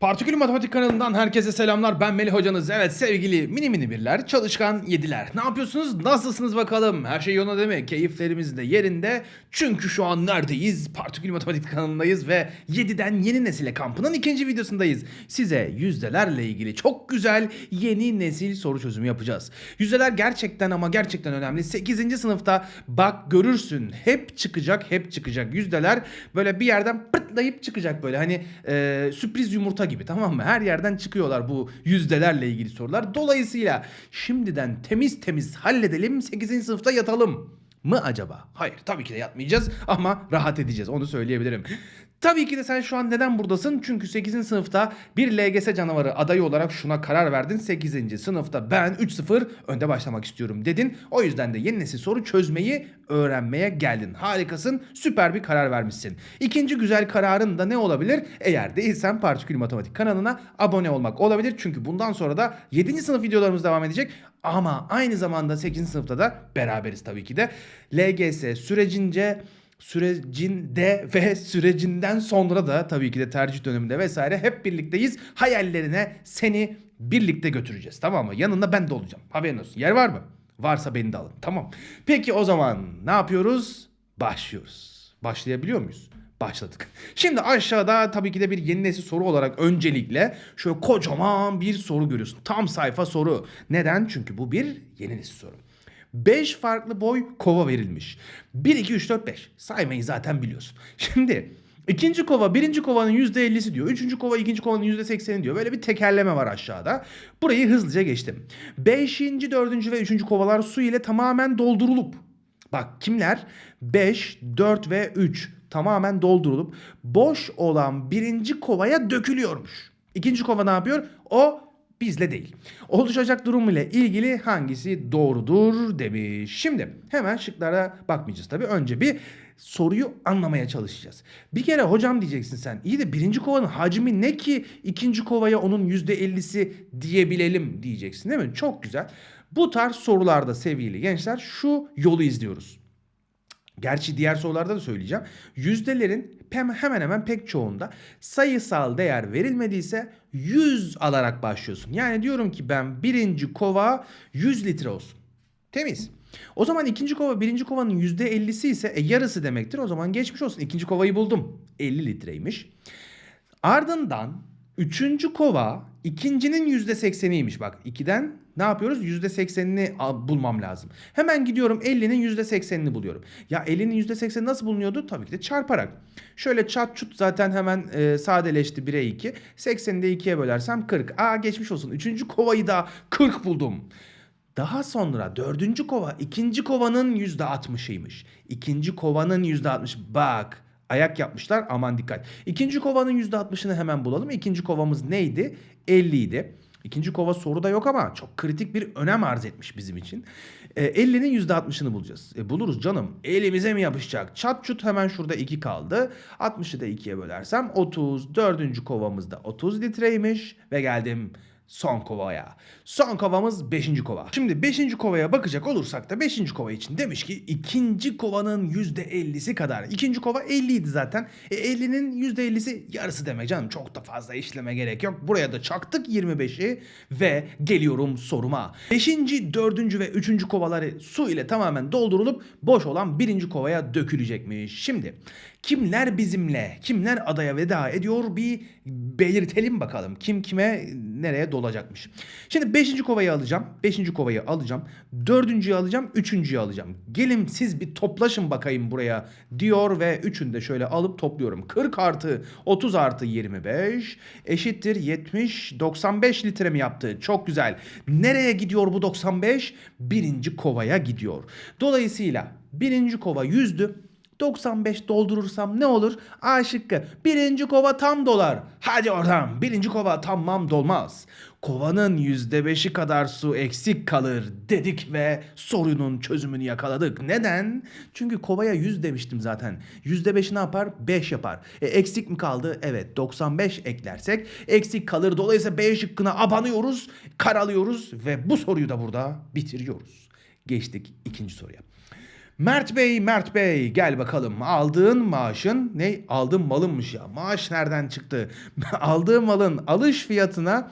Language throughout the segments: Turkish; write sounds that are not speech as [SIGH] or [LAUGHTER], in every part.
Partikül Matematik kanalından herkese selamlar. Ben Melih hocanız. Evet sevgili mini mini birler, çalışkan yediler. Ne yapıyorsunuz? Nasılsınız bakalım? Her şey yolunda değil mi? Keyiflerimiz de yerinde. Çünkü şu an neredeyiz? Partikül Matematik kanalındayız ve 7'den yeni nesile kampının ikinci videosundayız. Size yüzdelerle ilgili çok güzel yeni nesil soru çözümü yapacağız. Yüzdeler gerçekten ama gerçekten önemli. 8. sınıfta bak görürsün hep çıkacak hep çıkacak yüzdeler böyle bir yerden pırtlayıp çıkacak böyle hani e, sürpriz yumurta gibi tamam mı? Her yerden çıkıyorlar bu yüzdelerle ilgili sorular. Dolayısıyla şimdiden temiz temiz halledelim 8. sınıfta yatalım mı acaba? Hayır tabii ki de yatmayacağız ama rahat edeceğiz onu söyleyebilirim. Tabii ki de sen şu an neden buradasın? Çünkü 8. sınıfta bir LGS canavarı adayı olarak şuna karar verdin. 8. sınıfta ben 3-0 önde başlamak istiyorum dedin. O yüzden de yeni nesil soru çözmeyi öğrenmeye geldin. Harikasın, süper bir karar vermişsin. İkinci güzel kararın da ne olabilir? Eğer değilsen Partikül Matematik kanalına abone olmak olabilir. Çünkü bundan sonra da 7. sınıf videolarımız devam edecek. Ama aynı zamanda 8. sınıfta da beraberiz tabii ki de. LGS sürecince sürecinde [LAUGHS] ve sürecinden sonra da tabii ki de tercih döneminde vesaire hep birlikteyiz. Hayallerine seni birlikte götüreceğiz tamam mı? Yanında ben de olacağım. Haberin olsun. Yer var mı? Varsa beni de alın. Tamam. Peki o zaman ne yapıyoruz? Başlıyoruz. Başlayabiliyor muyuz? Başladık. Şimdi aşağıda tabii ki de bir yeni nesil soru olarak öncelikle şöyle kocaman bir soru görüyorsun. Tam sayfa soru. Neden? Çünkü bu bir yeni nesil soru. 5 farklı boy kova verilmiş. 1, 2, 3, 4, 5. Saymayı zaten biliyorsun. [LAUGHS] Şimdi ikinci kova birinci kovanın %50'si diyor. Üçüncü kova ikinci kovanın %80'i diyor. Böyle bir tekerleme var aşağıda. Burayı hızlıca geçtim. Beşinci, dördüncü ve üçüncü kovalar su ile tamamen doldurulup Bak kimler? 5, 4 ve 3 tamamen doldurulup boş olan birinci kovaya dökülüyormuş. İkinci kova ne yapıyor? O bizle değil. Oluşacak durum ile ilgili hangisi doğrudur demiş. Şimdi hemen şıklara bakmayacağız tabii. Önce bir soruyu anlamaya çalışacağız. Bir kere hocam diyeceksin sen. İyi de birinci kovanın hacmi ne ki ikinci kovaya onun %50'si diyebilelim diyeceksin değil mi? Çok güzel. Bu tarz sorularda sevgili gençler şu yolu izliyoruz. Gerçi diğer sorularda da söyleyeceğim. Yüzdelerin hem- hemen hemen pek çoğunda sayısal değer verilmediyse 100 alarak başlıyorsun. Yani diyorum ki ben birinci kova 100 litre olsun. Temiz. O zaman ikinci kova birinci kovanın %50'si ise e, yarısı demektir. O zaman geçmiş olsun. İkinci kovayı buldum. 50 litreymiş. Ardından üçüncü kova ikincinin yüzde sekseniymiş. Bak 2'den ne yapıyoruz? Yüzde seksenini al- bulmam lazım. Hemen gidiyorum 50'nin yüzde seksenini buluyorum. Ya 50'nin yüzde sekseni nasıl bulunuyordu? Tabii ki de çarparak. Şöyle çat çut zaten hemen e, sadeleşti 1'e 2. 80'i de 2'ye bölersem 40. Aa geçmiş olsun. Üçüncü kovayı da 40 buldum. Daha sonra dördüncü kova ikinci kovanın yüzde altmışıymış. İkinci kovanın yüzde altmış. Bak ayak yapmışlar aman dikkat. İkinci kovanın yüzde altmışını hemen bulalım. İkinci kovamız neydi? 50 idi. İkinci kova soruda yok ama çok kritik bir önem arz etmiş bizim için. E, 50'nin %60'ını bulacağız. E, buluruz canım. Elimize mi yapışacak? Çat çut hemen şurada 2 kaldı. 60'ı da 2'ye bölersem 30. Dördüncü kovamızda 30 litreymiş. Ve geldim son kovaya. Son kovamız 5. kova. Şimdi 5. kovaya bakacak olursak da 5. kova için demiş ki ikinci kovanın %50'si kadar. İkinci kova 50 idi zaten. E 50'nin %50'si yarısı demek canım. Çok da fazla işleme gerek yok. Buraya da çaktık 25'i ve geliyorum soruma. 5. 4. ve 3. kovaları su ile tamamen doldurulup boş olan 1. kovaya dökülecekmiş. Şimdi kimler bizimle, kimler adaya veda ediyor bir belirtelim bakalım. Kim kime nereye dolacakmış. Şimdi 5. kovayı alacağım. 5. kovayı alacağım. 4.'yü alacağım. 3.'yü alacağım. Gelin siz bir toplaşın bakayım buraya diyor ve 3'ünü de şöyle alıp topluyorum. 40 artı 30 artı 25 eşittir 70 95 litre mi yaptı? Çok güzel. Nereye gidiyor bu 95? Birinci kovaya gidiyor. Dolayısıyla birinci kova yüzdü. 95 doldurursam ne olur? A şıkkı. Birinci kova tam dolar. Hadi oradan. Birinci kova tamam dolmaz. Kovanın %5'i kadar su eksik kalır dedik ve sorunun çözümünü yakaladık. Neden? Çünkü kovaya 100 demiştim zaten. %5 ne yapar? 5 yapar. E, eksik mi kaldı? Evet 95 eklersek eksik kalır. Dolayısıyla B şıkkına abanıyoruz, karalıyoruz ve bu soruyu da burada bitiriyoruz. Geçtik ikinci soruya. Mert Bey, Mert Bey gel bakalım. Aldığın maaşın ne? Aldığın malınmış ya. Maaş nereden çıktı? [LAUGHS] Aldığı malın alış fiyatına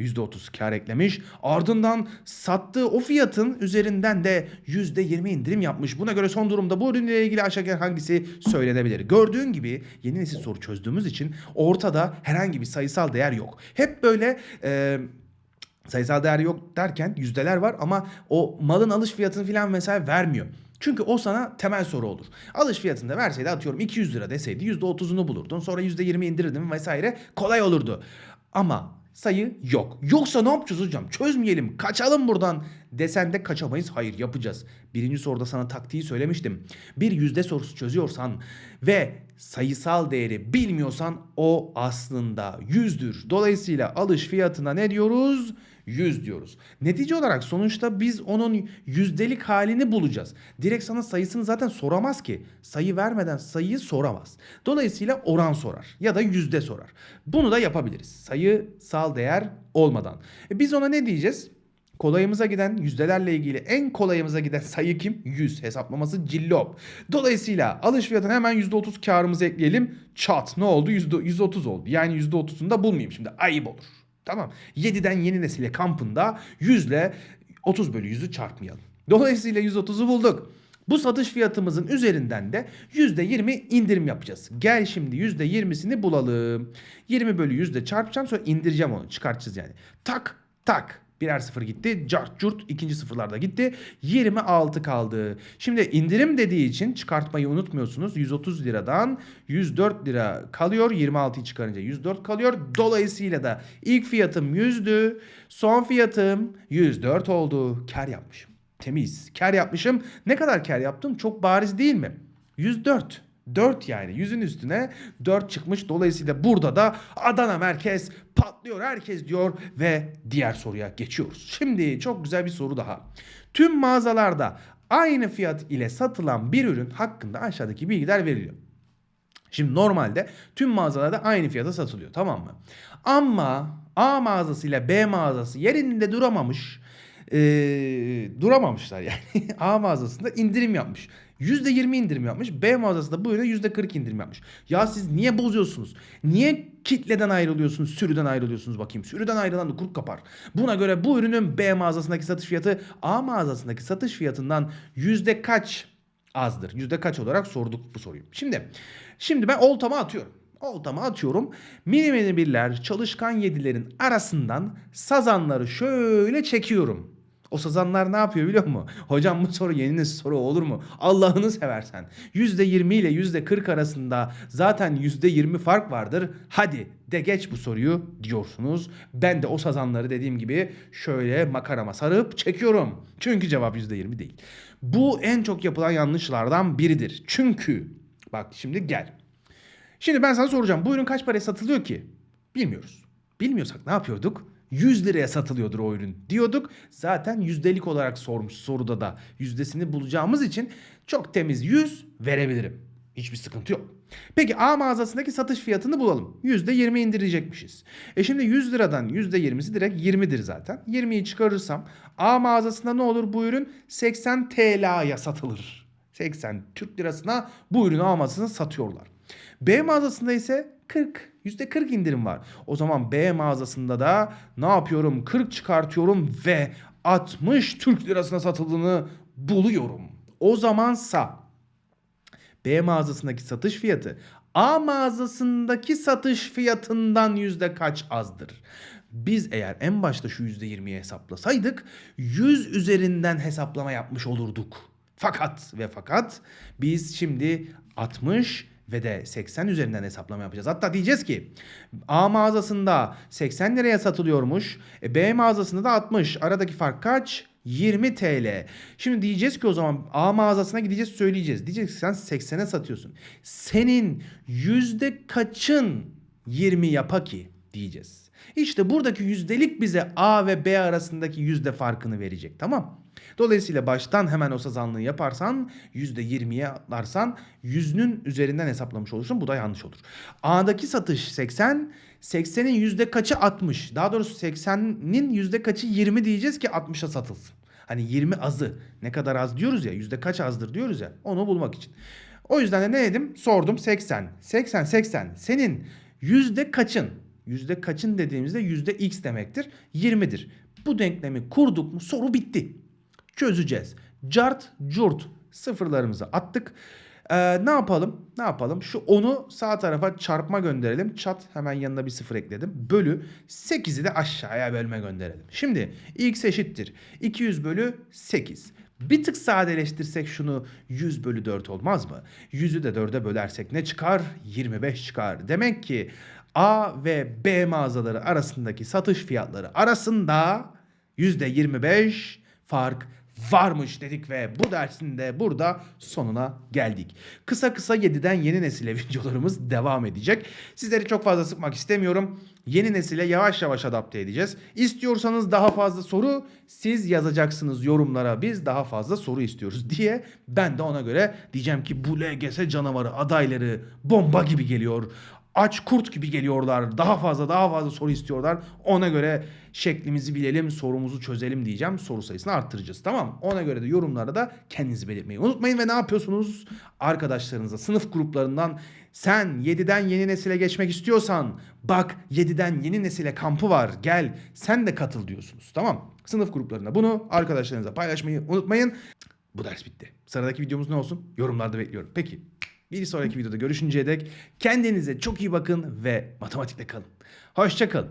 %30 kar eklemiş. Ardından sattığı o fiyatın üzerinden de %20 indirim yapmış. Buna göre son durumda bu ürünle ilgili aşağıdaki hangisi söylenebilir? Gördüğün gibi yeni nesil soru çözdüğümüz için ortada herhangi bir sayısal değer yok. Hep böyle... E, sayısal değer yok derken yüzdeler var ama o malın alış fiyatını falan mesela vermiyor. Çünkü o sana temel soru olur. Alış fiyatında verseydi atıyorum 200 lira deseydi %30'unu bulurdun. Sonra %20 indirirdin vesaire kolay olurdu. Ama sayı yok. Yoksa ne yapacağız hocam? Çözmeyelim, kaçalım buradan desen de kaçamayız. Hayır yapacağız. Birinci soruda sana taktiği söylemiştim. Bir yüzde sorusu çözüyorsan ve sayısal değeri bilmiyorsan o aslında yüzdür. Dolayısıyla alış fiyatına ne diyoruz? 100 diyoruz. Netice olarak sonuçta biz onun yüzdelik halini bulacağız. Direkt sana sayısını zaten soramaz ki. Sayı vermeden sayıyı soramaz. Dolayısıyla oran sorar ya da yüzde sorar. Bunu da yapabiliriz. Sayısal değer olmadan. E biz ona ne diyeceğiz? Kolayımıza giden yüzdelerle ilgili en kolayımıza giden [LAUGHS] sayı kim? 100 hesaplaması cillop. Dolayısıyla alış fiyatına hemen %30 karımızı ekleyelim. Çat ne oldu? %130 oldu. Yani %30'unu da bulmayayım şimdi ayıp olur. Tamam. 7'den yeni nesile kampında 100 ile 30 bölü 100'ü çarpmayalım. Dolayısıyla 130'u bulduk. Bu satış fiyatımızın üzerinden de %20 indirim yapacağız. Gel şimdi %20'sini bulalım. 20 bölü 100 çarpacağım sonra indireceğim onu. Çıkartacağız yani. Tak tak. Birer sıfır gitti. Cart curt ikinci sıfırlarda gitti. 26 kaldı. Şimdi indirim dediği için çıkartmayı unutmuyorsunuz. 130 liradan 104 lira kalıyor. 26'yı çıkarınca 104 kalıyor. Dolayısıyla da ilk fiyatım 100'dü. Son fiyatım 104 oldu. Kar yapmışım. Temiz. Kar yapmışım. Ne kadar kar yaptım? Çok bariz değil mi? 104. 4 yani yüzün üstüne 4 çıkmış. Dolayısıyla burada da Adana merkez patlıyor herkes diyor ve diğer soruya geçiyoruz. Şimdi çok güzel bir soru daha. Tüm mağazalarda aynı fiyat ile satılan bir ürün hakkında aşağıdaki bilgiler veriliyor. Şimdi normalde tüm mağazalarda aynı fiyata satılıyor tamam mı? Ama A mağazası ile B mağazası yerinde duramamış e, duramamışlar yani. [LAUGHS] A mağazasında indirim yapmış. %20 indirim yapmış. B mağazasında bu ürüne %40 indirim yapmış. Ya siz niye bozuyorsunuz? Niye kitleden ayrılıyorsunuz, sürüden ayrılıyorsunuz bakayım. Sürüden ayrılan da kurt kapar. Buna göre bu ürünün B mağazasındaki satış fiyatı A mağazasındaki satış fiyatından yüzde kaç azdır? Yüzde kaç olarak sorduk bu soruyu. Şimdi şimdi ben oltama atıyorum. Oltama atıyorum. Mini mini birler, çalışkan yedilerin arasından sazanları şöyle çekiyorum. O sazanlar ne yapıyor biliyor musun? Hocam bu soru yeni nesil soru olur mu? Allah'ını seversen. %20 ile %40 arasında zaten %20 fark vardır. Hadi de geç bu soruyu diyorsunuz. Ben de o sazanları dediğim gibi şöyle makarama sarıp çekiyorum. Çünkü cevap %20 değil. Bu en çok yapılan yanlışlardan biridir. Çünkü bak şimdi gel. Şimdi ben sana soracağım. Bu ürün kaç paraya satılıyor ki? Bilmiyoruz. Bilmiyorsak ne yapıyorduk? 100 liraya satılıyordur o ürün diyorduk. Zaten yüzdelik olarak sormuş soruda da yüzdesini bulacağımız için çok temiz 100 verebilirim. Hiçbir sıkıntı yok. Peki A mağazasındaki satış fiyatını bulalım. %20 indirecekmişiz. E şimdi 100 liradan %20'si direkt 20'dir zaten. 20'yi çıkarırsam A mağazasında ne olur bu ürün? 80 TL'ye satılır. 80 Türk lirasına bu ürünü A mağazasında satıyorlar. B mağazasında ise 40 %40 indirim var. O zaman B mağazasında da ne yapıyorum? 40 çıkartıyorum ve 60 Türk lirasına satıldığını buluyorum. O zamansa B mağazasındaki satış fiyatı A mağazasındaki satış fiyatından yüzde kaç azdır? Biz eğer en başta şu yüzde 20'yi hesaplasaydık 100 üzerinden hesaplama yapmış olurduk. Fakat ve fakat biz şimdi 60 ve de 80 üzerinden hesaplama yapacağız. Hatta diyeceğiz ki A mağazasında 80 liraya satılıyormuş. E, B mağazasında da 60. Aradaki fark kaç? 20 TL. Şimdi diyeceğiz ki o zaman A mağazasına gideceğiz söyleyeceğiz. Diyeceğiz ki sen 80'e satıyorsun. Senin yüzde kaçın 20 yapa ki diyeceğiz. İşte buradaki yüzdelik bize A ve B arasındaki yüzde farkını verecek. Tamam. Dolayısıyla baştan hemen o sazanlığı yaparsan %20'ye atlarsan yüzünün üzerinden hesaplamış olursun. Bu da yanlış olur. A'daki satış 80, 80'in yüzde kaçı 60. Daha doğrusu 80'nin yüzde kaçı 20 diyeceğiz ki 60'a satılsın. Hani 20 azı ne kadar az diyoruz ya yüzde kaç azdır diyoruz ya onu bulmak için. O yüzden de ne dedim? Sordum 80. 80 80 senin yüzde kaçın? Yüzde kaçın dediğimizde yüzde x demektir. 20'dir. Bu denklemi kurduk mu soru bitti. Çözeceğiz. Cart curt sıfırlarımızı attık. Ee, ne yapalım? Ne yapalım? Şu 10'u sağ tarafa çarpma gönderelim. Çat hemen yanına bir sıfır ekledim. Bölü 8'i de aşağıya bölme gönderelim. Şimdi x eşittir. 200 bölü 8. Bir tık sadeleştirsek şunu 100 bölü 4 olmaz mı? 100'ü de 4'e bölersek ne çıkar? 25 çıkar. Demek ki A ve B mağazaları arasındaki satış fiyatları arasında %25 fark varmış dedik ve bu dersin de burada sonuna geldik. Kısa kısa 7'den yeni nesile [LAUGHS] videolarımız devam edecek. Sizleri çok fazla sıkmak istemiyorum. Yeni nesile yavaş yavaş adapte edeceğiz. İstiyorsanız daha fazla soru siz yazacaksınız yorumlara. Biz daha fazla soru istiyoruz diye ben de ona göre diyeceğim ki bu LGS canavarı adayları bomba gibi geliyor aç kurt gibi geliyorlar. Daha fazla daha fazla soru istiyorlar. Ona göre şeklimizi bilelim, sorumuzu çözelim diyeceğim. Soru sayısını arttıracağız. Tamam Ona göre de yorumlarda da kendinizi belirtmeyi unutmayın. Ve ne yapıyorsunuz? Arkadaşlarınıza, sınıf gruplarından sen 7'den yeni nesile geçmek istiyorsan bak 7'den yeni nesile kampı var gel sen de katıl diyorsunuz. Tamam Sınıf gruplarında bunu arkadaşlarınıza paylaşmayı unutmayın. Bu ders bitti. Sıradaki videomuz ne olsun? Yorumlarda bekliyorum. Peki. Bir sonraki videoda görüşünceye dek kendinize çok iyi bakın ve matematikle kalın. Hoşça kalın.